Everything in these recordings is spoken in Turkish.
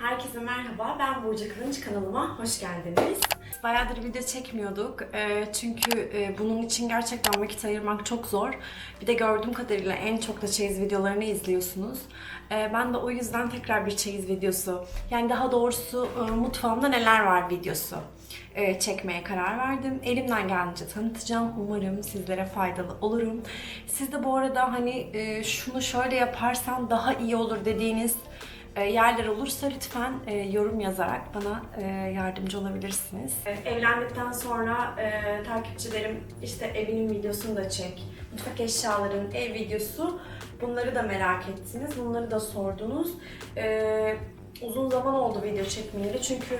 Herkese merhaba, ben Burcu Kılınç kanalıma hoş geldiniz. Bayağıdır video çekmiyorduk Ee, çünkü e, bunun için gerçekten vakit ayırmak çok zor. Bir de gördüğüm kadarıyla en çok da çeyiz videolarını izliyorsunuz. Ee, ben de o yüzden tekrar bir çeyiz videosu, yani daha doğrusu e, mutfağımda neler var videosu e, çekmeye karar verdim. Elimden gelince tanıtacağım. Umarım sizlere faydalı olurum. Siz de bu arada hani e, şunu şöyle yaparsan daha iyi olur dediğiniz e, yerler olursa lütfen e, yorum yazarak bana e, yardımcı olabilirsiniz. E, Evlendikten sonra e, takipçilerim işte evinin videosunu da çek, mutfak eşyaların ev videosu bunları da merak ettiniz, bunları da sordunuz. E, uzun zaman oldu video çekmeyeli çünkü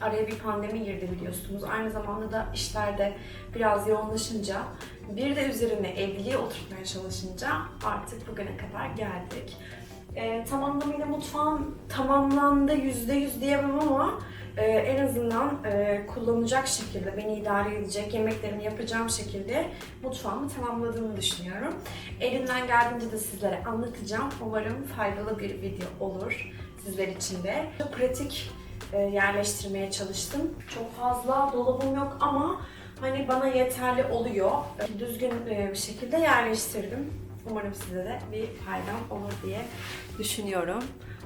araya bir pandemi girdi biliyorsunuz. Aynı zamanda da işlerde biraz yoğunlaşınca bir de üzerine evliliği oturtmaya çalışınca artık bugüne kadar geldik. Ee, tam anlamıyla mutfağım tamamlandı yüzde yüz diyemem ama e, en azından e, kullanacak şekilde, beni idare edecek, yemeklerimi yapacağım şekilde mutfağımı tamamladığımı düşünüyorum. Elimden geldiğince de sizlere anlatacağım. Umarım faydalı bir video olur sizler için de. Çok pratik e, yerleştirmeye çalıştım. Çok fazla dolabım yok ama hani bana yeterli oluyor. E, Düzgün e, bir şekilde yerleştirdim. Umarım size de bir faydam olur diye düşünüyorum.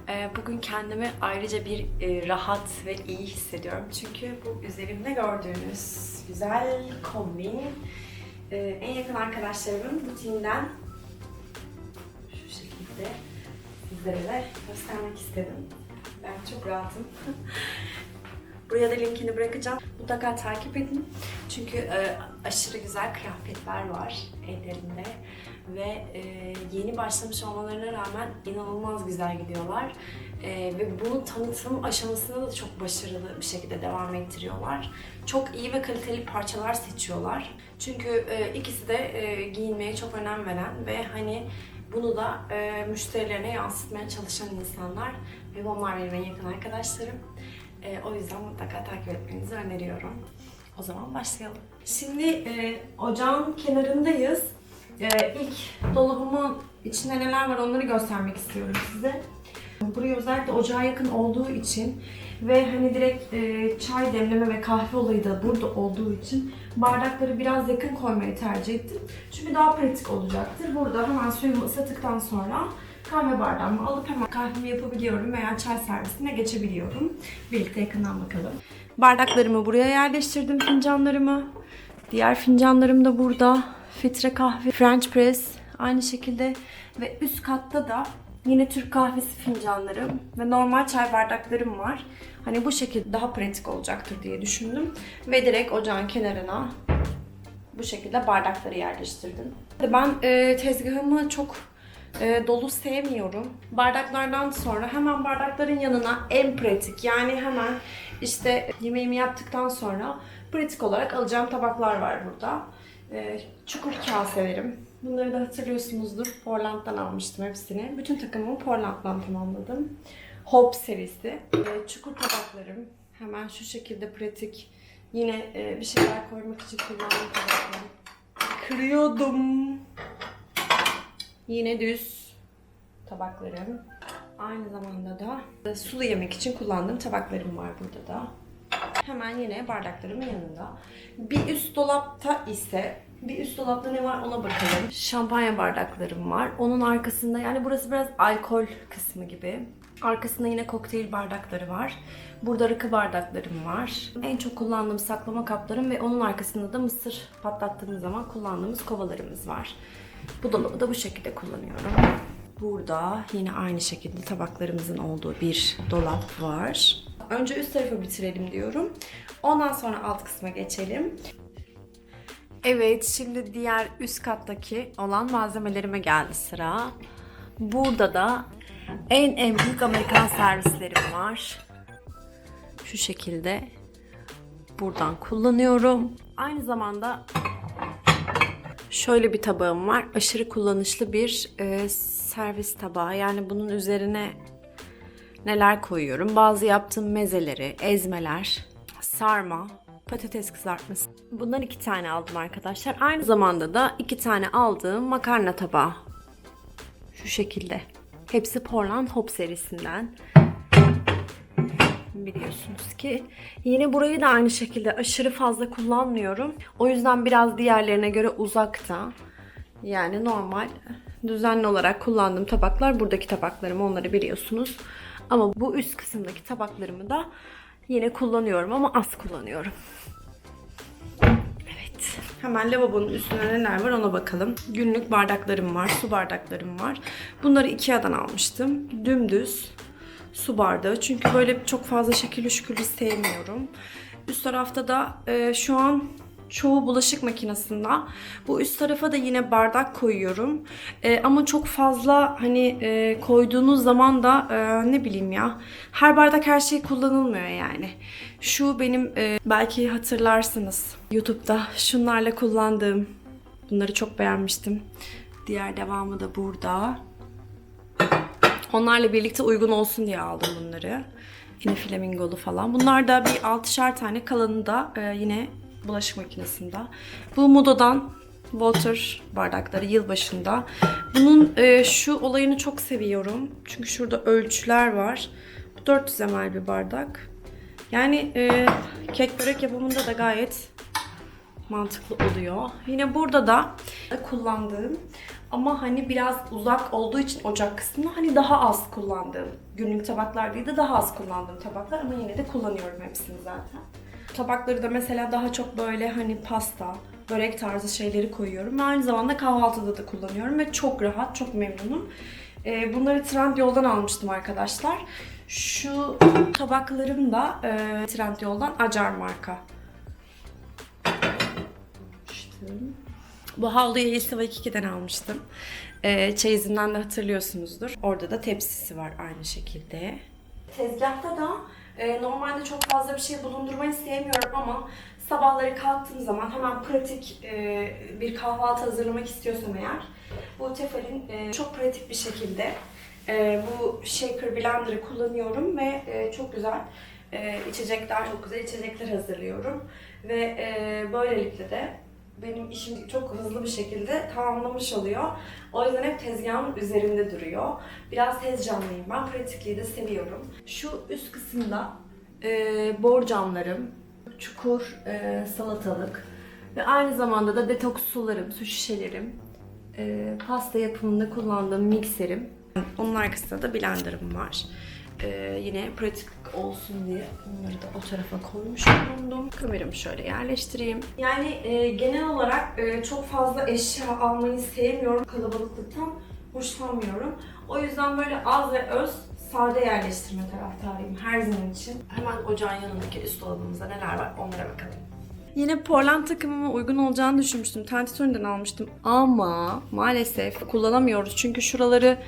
E, Bugün kendimi ayrıca bir e, rahat ve iyi hissediyorum. Çünkü bu üzerimde gördüğünüz güzel kombin e, en yakın arkadaşlarımın butiğinden şu şekilde sizlere de göstermek istedim. Ben çok rahatım. Buraya da linkini bırakacağım. Mutlaka takip edin. Çünkü e, aşırı güzel kıyafetler var ellerinde. Ve e, yeni başlamış olmalarına rağmen inanılmaz güzel gidiyorlar. E, ve bunu tanıtım aşamasında da çok başarılı bir şekilde devam ettiriyorlar. Çok iyi ve kaliteli parçalar seçiyorlar. Çünkü e, ikisi de e, giyinmeye çok önem veren ve hani bunu da e, müşterilerine yansıtmaya çalışan insanlar ve onlar benim en yakın arkadaşlarım. E, o yüzden mutlaka takip etmenizi öneriyorum. O zaman başlayalım. Şimdi e, ocağın kenarındayız. E, ilk dolabımın içinde neler var onları göstermek istiyorum size. Buraya özellikle ocağa yakın olduğu için ve hani direkt e, çay demleme ve kahve olayı da burada olduğu için bardakları biraz yakın koymayı tercih ettim. Çünkü daha pratik olacaktır. Burada hemen suyumu ısıttıktan sonra kahve bardağımı alıp hemen kahvemi yapabiliyorum veya çay servisine geçebiliyorum. Birlikte yakından bakalım. Bardaklarımı buraya yerleştirdim fincanlarımı. Diğer fincanlarım da burada. Filtre kahve, French press aynı şekilde ve üst katta da yine Türk kahvesi fincanlarım ve normal çay bardaklarım var. Hani bu şekilde daha pratik olacaktır diye düşündüm ve direkt ocağın kenarına bu şekilde bardakları yerleştirdim. Ben e, tezgahımı çok e, dolu sevmiyorum. Bardaklardan sonra hemen bardakların yanına en pratik yani hemen işte yemeğimi yaptıktan sonra pratik olarak alacağım tabaklar var burada. E, çukur kaselerim. Bunları da hatırlıyorsunuzdur. Portland'dan almıştım hepsini. Bütün takımımı Portland'dan tamamladım. Hope serisi. E, çukur tabaklarım. Hemen şu şekilde pratik. Yine e, bir şeyler koymak için kullandığım tabaklarım. Kırıyordum. Yine düz tabaklarım. Aynı zamanda da sulu yemek için kullandığım tabaklarım var burada da. Hemen yine bardaklarımın yanında. Bir üst dolapta ise bir üst dolapta ne var ona bakalım. Şampanya bardaklarım var. Onun arkasında yani burası biraz alkol kısmı gibi. Arkasında yine kokteyl bardakları var. Burada rakı bardaklarım var. En çok kullandığım saklama kaplarım ve onun arkasında da mısır patlattığımız zaman kullandığımız kovalarımız var. Bu dolabı da bu şekilde kullanıyorum. Burada yine aynı şekilde tabaklarımızın olduğu bir dolap var. Önce üst tarafı bitirelim diyorum. Ondan sonra alt kısma geçelim. Evet, şimdi diğer üst kattaki olan malzemelerime geldi sıra. Burada da en en büyük Amerikan servislerim var. Şu şekilde buradan kullanıyorum. Aynı zamanda şöyle bir tabağım var. Aşırı kullanışlı bir e, servis tabağı. Yani bunun üzerine neler koyuyorum? Bazı yaptığım mezeleri, ezmeler, sarma, patates kızartması. Bundan iki tane aldım arkadaşlar. Aynı zamanda da iki tane aldığım makarna tabağı. Şu şekilde. Hepsi Portland Hop serisinden. Biliyorsunuz ki. Yine burayı da aynı şekilde aşırı fazla kullanmıyorum. O yüzden biraz diğerlerine göre uzakta. Yani normal düzenli olarak kullandığım tabaklar buradaki tabaklarım onları biliyorsunuz. Ama bu üst kısımdaki tabaklarımı da yine kullanıyorum ama az kullanıyorum. Evet. Hemen lavabonun üstüne neler var ona bakalım. Günlük bardaklarım var, su bardaklarım var. Bunları Ikea'dan almıştım. Dümdüz su bardağı. Çünkü böyle çok fazla şekilli şükürlü sevmiyorum. Üst tarafta da e, şu an çoğu bulaşık makinesinde. Bu üst tarafa da yine bardak koyuyorum. E, ama çok fazla hani e, koyduğunuz zaman da e, ne bileyim ya her bardak her şey kullanılmıyor yani. Şu benim e, belki hatırlarsınız YouTube'da şunlarla kullandığım bunları çok beğenmiştim. Diğer devamı da burada. Onlarla birlikte uygun olsun diye aldım bunları. Yine flamingolu falan. Bunlar da bir 6'şer tane kalanı da e, yine bulaşık makinesinde. Bu Modo'dan water bardakları yılbaşında. Bunun e, şu olayını çok seviyorum. Çünkü şurada ölçüler var. Bu 400 ml bir bardak. Yani e, kek börek yapımında da gayet mantıklı oluyor. Yine burada da kullandığım ama hani biraz uzak olduğu için ocak kısmında hani daha az kullandığım günlük tabaklar değil de daha az kullandığım tabaklar ama yine de kullanıyorum hepsini zaten. Tabakları da mesela daha çok böyle hani pasta, börek tarzı şeyleri koyuyorum. Ve aynı zamanda kahvaltıda da kullanıyorum ve çok rahat, çok memnunum. Ee, bunları Trendyol'dan almıştım arkadaşlar. Şu tabaklarım da e, Trendyol'dan Acar marka. almıştım. Bu havluyu Yesiva 2'den almıştım. Ee, çeyizinden de hatırlıyorsunuzdur. Orada da tepsisi var aynı şekilde. Tezgahta da e, normalde çok fazla bir şey bulundurmayı sevmiyorum ama sabahları kalktığım zaman hemen pratik e, bir kahvaltı hazırlamak istiyorsam eğer bu Tefal'in e, çok pratik bir şekilde e, bu shaker blender'ı kullanıyorum ve e, çok güzel e, içecekler, çok güzel içecekler hazırlıyorum. Ve e, böylelikle de benim işim çok hızlı bir şekilde tamamlamış oluyor. O yüzden hep tezgahın üzerinde duruyor. Biraz tez canlıyım ben. Pratikliği de seviyorum. Şu üst kısımda e, borcamlarım, çukur e, salatalık ve aynı zamanda da detoks sularım, su şişelerim, e, pasta yapımında kullandığım mikserim. Onun arkasında da blenderım var. Ee, yine pratik olsun diye onları da o tarafa koymuş bulundum. Kameramı şöyle yerleştireyim. Yani e, genel olarak e, çok fazla eşya almayı sevmiyorum. Kalabalıklıktan hoşlanmıyorum. O yüzden böyle az ve öz sade yerleştirme taraftarıyım her zaman için. Hemen ocağın yanındaki üst dolabımızda neler var onlara bakalım. Yine Portland takımıma uygun olacağını düşünmüştüm. Tantitoni'den almıştım ama maalesef kullanamıyoruz. Çünkü şuraları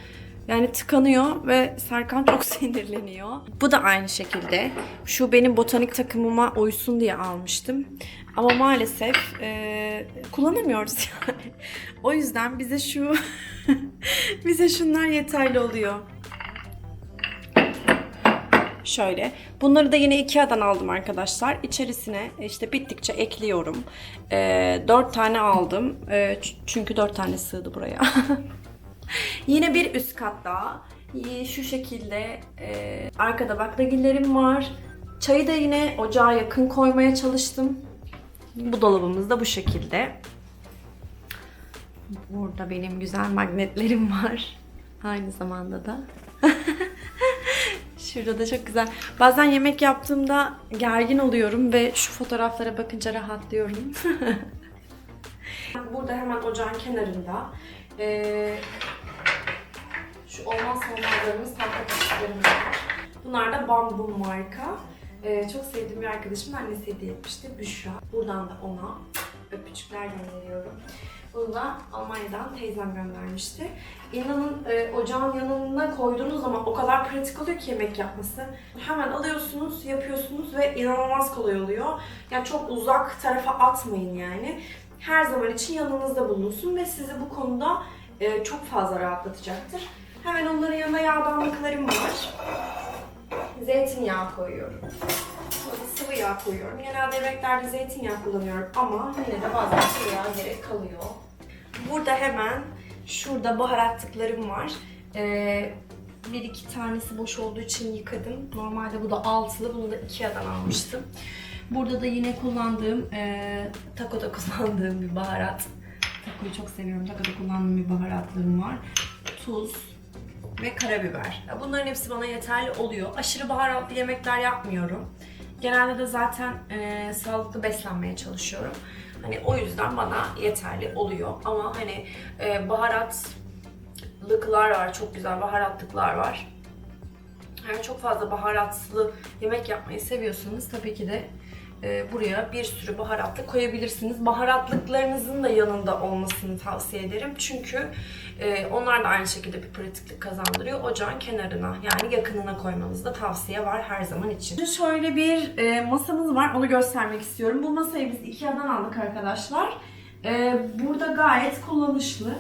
yani tıkanıyor ve Serkan çok sinirleniyor. Bu da aynı şekilde. Şu benim botanik takımıma uysun diye almıştım. Ama maalesef e, kullanamıyoruz yani. O yüzden bize şu bize şunlar yeterli oluyor. Şöyle. Bunları da yine Ikea'dan aldım arkadaşlar. İçerisine işte bittikçe ekliyorum. E, 4 tane aldım. E, çünkü 4 tane sığdı buraya. Yine bir üst kat. Ee, Şu şekilde e, arkada baklagillerim var. Çayı da yine ocağa yakın koymaya çalıştım. Bu dolabımız da bu şekilde. Burada benim güzel magnetlerim var. Aynı zamanda da. Şurada da çok güzel. Bazen yemek yaptığımda gergin oluyorum ve şu fotoğraflara bakınca rahatlıyorum. Burada hemen ocağın kenarında ee, şu olmazsa olmazlarımız tatlı kaşıklarımız var. Bunlar da Bambu marka. Ee, çok sevdiğim bir arkadaşımın annesi hediye etmişti. Büşra. Buradan da ona öpücükler gönderiyorum. Bunu da Almanya'dan teyzem göndermişti. İnanın e, ocağın yanına koyduğunuz zaman o kadar pratik oluyor ki yemek yapması. Hemen alıyorsunuz, yapıyorsunuz ve inanılmaz kolay oluyor. Yani çok uzak tarafa atmayın yani. Her zaman için yanınızda bulunsun ve sizi bu konuda e, çok fazla rahatlatacaktır. Hemen onların yanına yağdanlıklarım var. Zeytinyağı koyuyorum. Sıvı yağ koyuyorum. Genelde yemeklerde zeytinyağı kullanıyorum ama yine de bazen sıvı yağ gerek kalıyor. Burada hemen şurada baharatlıklarım var. Ee, bir iki tanesi boş olduğu için yıkadım. Normalde bu da altılı. Bunu da Ikea'dan almıştım. Burada da yine kullandığım, e, takoda kullandığım bir baharat. Takoyu çok seviyorum. Takoda kullandığım bir baharatlığım var. Tuz ve karabiber. Bunların hepsi bana yeterli oluyor. Aşırı baharatlı yemekler yapmıyorum. Genelde de zaten e, sağlıklı beslenmeye çalışıyorum. Hani o yüzden bana yeterli oluyor. Ama hani e, baharatlıklar var, çok güzel baharatlıklar var. Eğer çok fazla baharatlı yemek yapmayı seviyorsanız tabii ki de buraya bir sürü baharatlı koyabilirsiniz. Baharatlıklarınızın da yanında olmasını tavsiye ederim. Çünkü e, onlar da aynı şekilde bir pratiklik kazandırıyor. Ocağın kenarına yani yakınına koymanızda tavsiye var her zaman için. Şöyle bir e, masamız var. Onu göstermek istiyorum. Bu masayı biz Ikea'dan aldık arkadaşlar. E, burada gayet kullanışlı.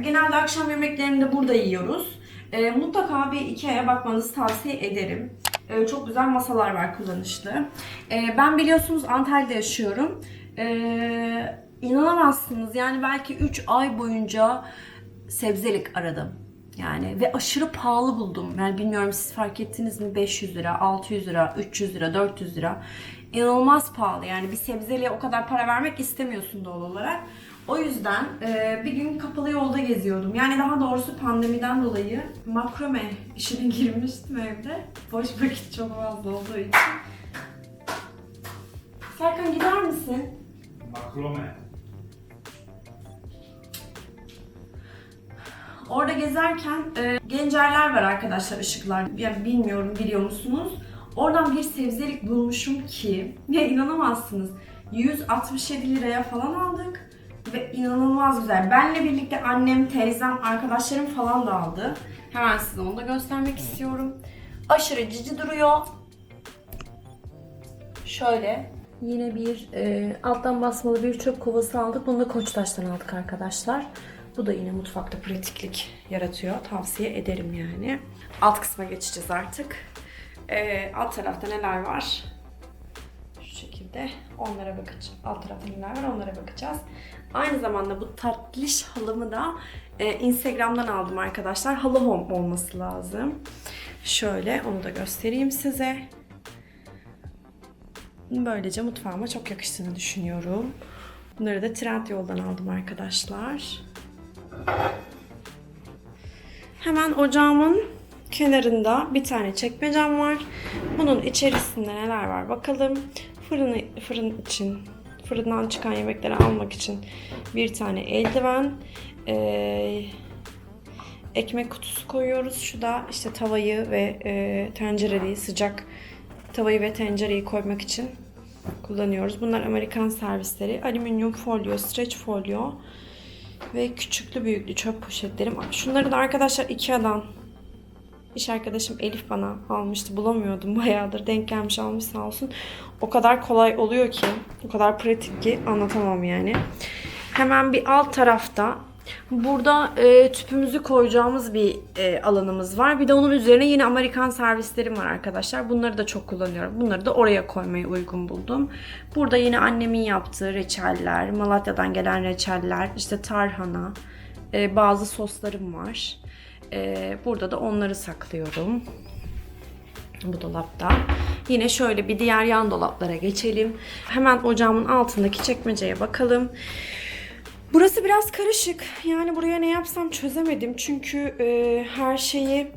Genelde akşam yemeklerini de burada yiyoruz. E, mutlaka bir Ikea'ya bakmanızı tavsiye ederim. E, çok güzel masalar var kullanışlı. E, ben biliyorsunuz Antalya'da yaşıyorum. E, inanamazsınız yani belki 3 ay boyunca sebzelik aradım. Yani ve aşırı pahalı buldum. Yani bilmiyorum siz fark ettiniz mi? 500 lira, 600 lira, 300 lira, 400 lira. İnanılmaz pahalı. Yani bir sebzeliğe o kadar para vermek istemiyorsun doğal olarak. O yüzden e, bir gün kapalı yolda geziyordum. Yani daha doğrusu pandemiden dolayı makrome işine girmiştim evde. Boş vakit çok fazla olduğu için. Serkan gider misin? Makrome. Orada gezerken e, gencerler var arkadaşlar ışıklar. Yani bilmiyorum biliyor musunuz? Oradan bir sebzelik bulmuşum ki ya inanamazsınız. 167 liraya falan aldık ve inanılmaz güzel. Benle birlikte annem, teyzem, arkadaşlarım falan da aldı. Hemen size onu da göstermek istiyorum. Aşırı cici duruyor. Şöyle yine bir e, alttan basmalı bir çöp kovası aldık. Bunu da Koçtaş'tan aldık arkadaşlar. Bu da yine mutfakta pratiklik yaratıyor. Tavsiye ederim yani. Alt kısma geçeceğiz artık. E, alt tarafta neler var? Şekilde onlara bakacağız. Alt tarafta neler var onlara bakacağız. Aynı zamanda bu tatlış halımı da e, Instagram'dan aldım arkadaşlar. Halı home olması lazım. Şöyle onu da göstereyim size. Böylece mutfağıma çok yakıştığını düşünüyorum. Bunları da Trendyol'dan aldım arkadaşlar. Hemen ocağımın kenarında bir tane çekmecem var. Bunun içerisinde neler var bakalım. Fırını, fırın için, fırından çıkan yemekleri almak için bir tane eldiven, eee, ekmek kutusu koyuyoruz. Şu da işte tavayı ve e, tencereyi sıcak tavayı ve tencereyi koymak için kullanıyoruz. Bunlar Amerikan servisleri. Alüminyum folyo, streç folyo ve küçüklü büyüklü çöp poşetlerim. Şunları da arkadaşlar Ikea'dan iş arkadaşım Elif bana almıştı. Bulamıyordum bayağıdır. Denk gelmiş almış sağ olsun. O kadar kolay oluyor ki, o kadar pratik ki anlatamam yani. Hemen bir alt tarafta Burada e, tüpümüzü koyacağımız bir e, alanımız var. Bir de onun üzerine yine Amerikan servislerim var arkadaşlar. Bunları da çok kullanıyorum. Bunları da oraya koymayı uygun buldum. Burada yine annemin yaptığı reçeller, Malatya'dan gelen reçeller, işte tarhana, e, bazı soslarım var. E, burada da onları saklıyorum. Bu dolapta. Yine şöyle bir diğer yan dolaplara geçelim. Hemen ocağımın altındaki çekmeceye bakalım. Burası biraz karışık. Yani buraya ne yapsam çözemedim. Çünkü e, her şeyi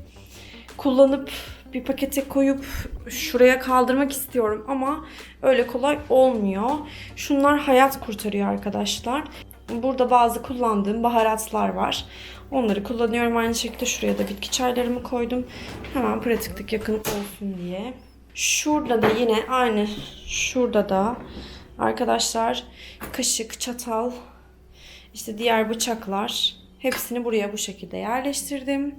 kullanıp bir pakete koyup şuraya kaldırmak istiyorum ama öyle kolay olmuyor. Şunlar hayat kurtarıyor arkadaşlar. Burada bazı kullandığım baharatlar var. Onları kullanıyorum. Aynı şekilde şuraya da bitki çaylarımı koydum. Hemen pratiklik yakın olsun diye. Şurada da yine aynı şurada da arkadaşlar kaşık, çatal, işte diğer bıçaklar hepsini buraya bu şekilde yerleştirdim.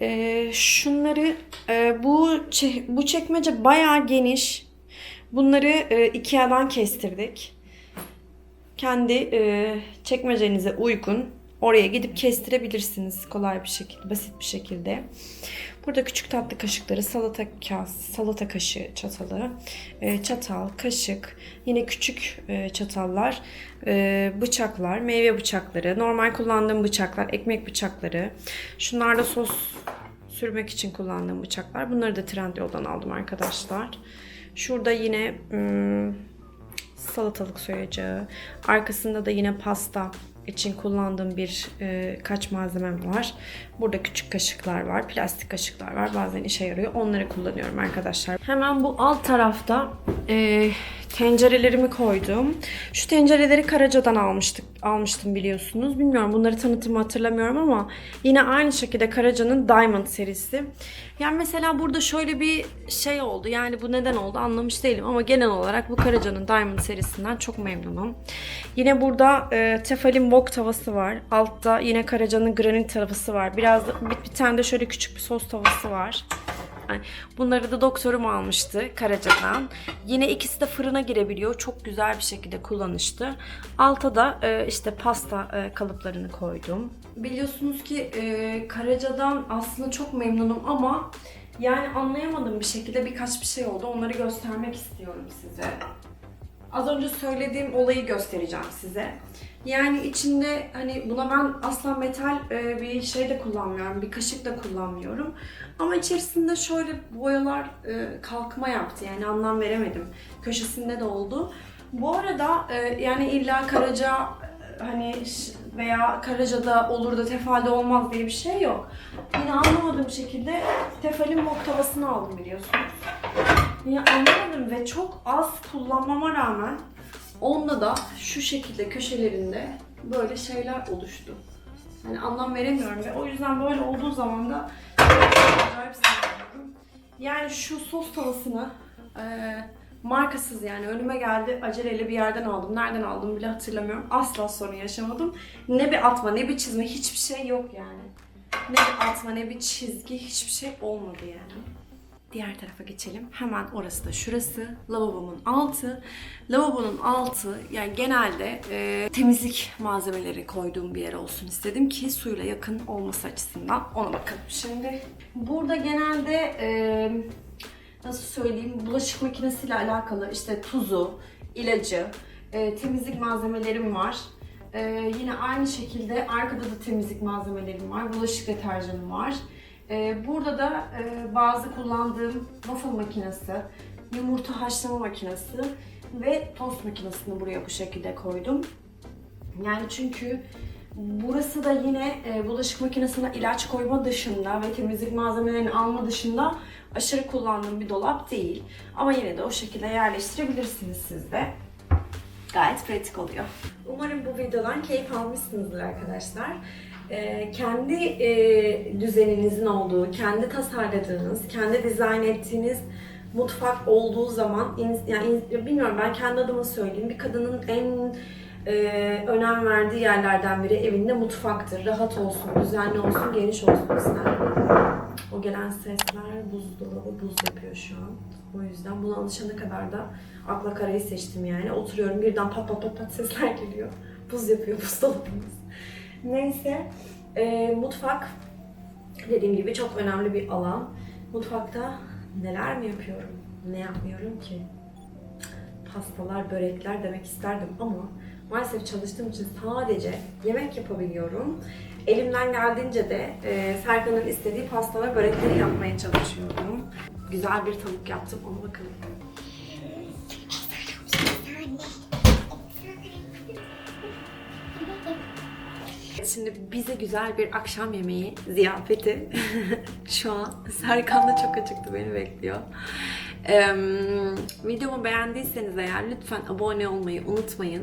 Ee, şunları e, bu bu çekmece bayağı geniş. Bunları e, Ikea'dan kestirdik. Kendi e, çekmecenize uygun oraya gidip kestirebilirsiniz kolay bir şekilde, basit bir şekilde. Burada küçük tatlı kaşıkları, salata kas, salata kaşığı çatalı, e, çatal, kaşık, yine küçük e, çatallar, e, bıçaklar, meyve bıçakları, normal kullandığım bıçaklar, ekmek bıçakları. Şunlar da sos sürmek için kullandığım bıçaklar. Bunları da Trendyol'dan aldım arkadaşlar. Şurada yine hmm, salatalık soyacağı. Arkasında da yine pasta için kullandığım bir e, kaç malzemem var. Burada küçük kaşıklar var, plastik kaşıklar var. Bazen işe yarıyor. Onları kullanıyorum arkadaşlar. Hemen bu alt tarafta e, tencerelerimi koydum. Şu tencereleri Karaca'dan almıştık, almıştım biliyorsunuz. Bilmiyorum bunları tanıtımı hatırlamıyorum ama yine aynı şekilde Karaca'nın Diamond serisi. Yani mesela burada şöyle bir şey oldu. Yani bu neden oldu anlamış değilim ama genel olarak bu Karaca'nın Diamond serisinden çok memnunum. Yine burada e, Tefal'in wok tavası var. Altta yine Karaca'nın granit tavası var. Biraz bir, bir tane de şöyle küçük bir sos tavası var. Yani bunları da doktorum almıştı Karaca'dan. Yine ikisi de fırına girebiliyor. Çok güzel bir şekilde kullanışlı. Alta da e, işte pasta e, kalıplarını koydum. Biliyorsunuz ki e, Karaca'dan aslında çok memnunum ama yani anlayamadığım bir şekilde birkaç bir şey oldu. Onları göstermek istiyorum size. Az önce söylediğim olayı göstereceğim size. Yani içinde hani buna ben asla metal e, bir şey de kullanmıyorum, bir kaşık da kullanmıyorum. Ama içerisinde şöyle boyalar e, kalkma yaptı yani anlam veremedim. Köşesinde de oldu. Bu arada e, yani illa Karaca e, hani veya Karaca'da olur da Tefal'de olmaz diye bir şey yok. Yine anlamadığım şekilde Tefal'in mok tavasını aldım biliyorsunuz. Ya anlamadım ve çok az kullanmama rağmen onda da şu şekilde köşelerinde böyle şeyler oluştu. Yani anlam veremiyorum ve o yüzden böyle olduğu zaman da. Yani şu sos tavasını eee, markasız yani önüme geldi aceleyle bir yerden aldım. Nereden aldım bile hatırlamıyorum. Asla sorun yaşamadım. Ne bir atma ne bir çizme hiçbir şey yok yani. Ne bir atma ne bir çizgi hiçbir şey olmadı yani. Diğer tarafa geçelim. Hemen orası da şurası. Lavabomun altı. Lavabonun altı yani genelde e, temizlik malzemeleri koyduğum bir yer olsun istedim ki suyla yakın olması açısından ona bakalım şimdi. Burada genelde e, nasıl söyleyeyim bulaşık makinesiyle alakalı işte tuzu, ilacı, e, temizlik malzemelerim var. E, yine aynı şekilde arkada da temizlik malzemelerim var. Bulaşık deterjanım var. E, burada da e, bazı kullandığım waffle makinesi, yumurta haşlama makinesi ve tost makinesini buraya bu şekilde koydum. Yani çünkü burası da yine e, bulaşık makinesine ilaç koyma dışında ve temizlik malzemelerini alma dışında aşırı kullandığım bir dolap değil. Ama yine de o şekilde yerleştirebilirsiniz siz de. Gayet pratik oluyor. Umarım bu videodan keyif almışsınızdır arkadaşlar. Ee, kendi e, düzeninizin olduğu, kendi tasarladığınız, kendi dizayn ettiğiniz mutfak olduğu zaman, yani bilmiyorum ben kendi adıma söyleyeyim, bir kadının en e, önem verdiği yerlerden biri evinde mutfaktır. Rahat olsun, düzenli olsun, geniş olsun ister. O gelen sesler buzdolabı buz yapıyor şu an. O yüzden buna alışana kadar da akla karayı seçtim yani. Oturuyorum birden pat pat pat pat sesler geliyor. Buz yapıyor buzdolabımız. Neyse. e, mutfak dediğim gibi çok önemli bir alan. Mutfakta neler mi yapıyorum? Ne yapmıyorum ki? Pastalar, börekler demek isterdim ama maalesef çalıştığım için sadece yemek yapabiliyorum. Elimden geldiğince de e, Serkan'ın istediği pasta ve börekleri yapmaya çalışıyorum. Güzel bir tavuk yaptım, ona bakalım. Şimdi bize güzel bir akşam yemeği ziyafeti. Şu an Serkan da çok acıktı beni bekliyor. Eee, videomu beğendiyseniz eğer lütfen abone olmayı unutmayın.